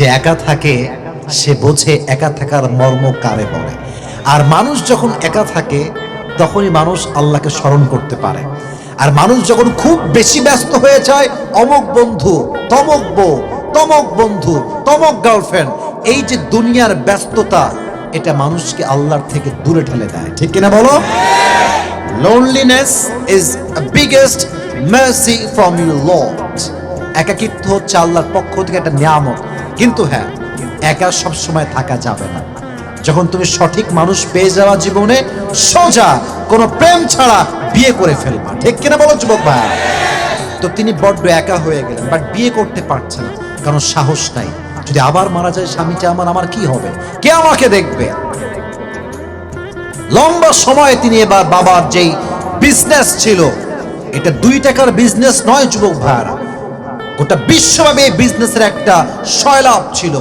যে একা থাকে, সে বোঝে একা থাকার মর্ম কারে বলে আর মানুষ যখন একা থাকে, তখনই মানুষ আল্লাহকে স্মরণ করতে পারে। আর মানুষ যখন খুব বেশি ব্যস্ত হয়ে যায়, অমক বন্ধু, তমক বউ, তমক বন্ধু, তমক গার্লফ্রেন্ড এই যে দুনিয়ার ব্যস্ততা, এটা মানুষকে আল্লাহর থেকে দূরে ঠেলে দেয়। ঠিক কিনা বলো? Loneliness is biggest mercy from you lord একাকিত্ব হচ্ছে আল্লাহর পক্ষ থেকে একটা নিয়ামত। কিন্তু হ্যাঁ একা সব সময় থাকা যাবে না। যখন তুমি সঠিক মানুষ পেয়ে যাওয়া জীবনে সোজা কোনো প্রেম ছাড়া বিয়ে করে ফেলবা, ঠিক কিনা বলো যুবক ভাই? তো তিনি বড্ড একা হয়ে গেলেন বাট বিয়ে করতে পারছেন কারণ সাহস নাই। যদি আবার মারা যায় স্বামীটা আমার আমার কি হবে? কে আমাকে দেখবে? লম্বা সময় তিনি এবার বাবার যেই বিজনেস ছিল, এটা দুই টাকার বিজনেস নয় যুবক ভাইরা গোটা বিশ্বব্যাপী বিজনেসের একটা সয়লাভ ছিল।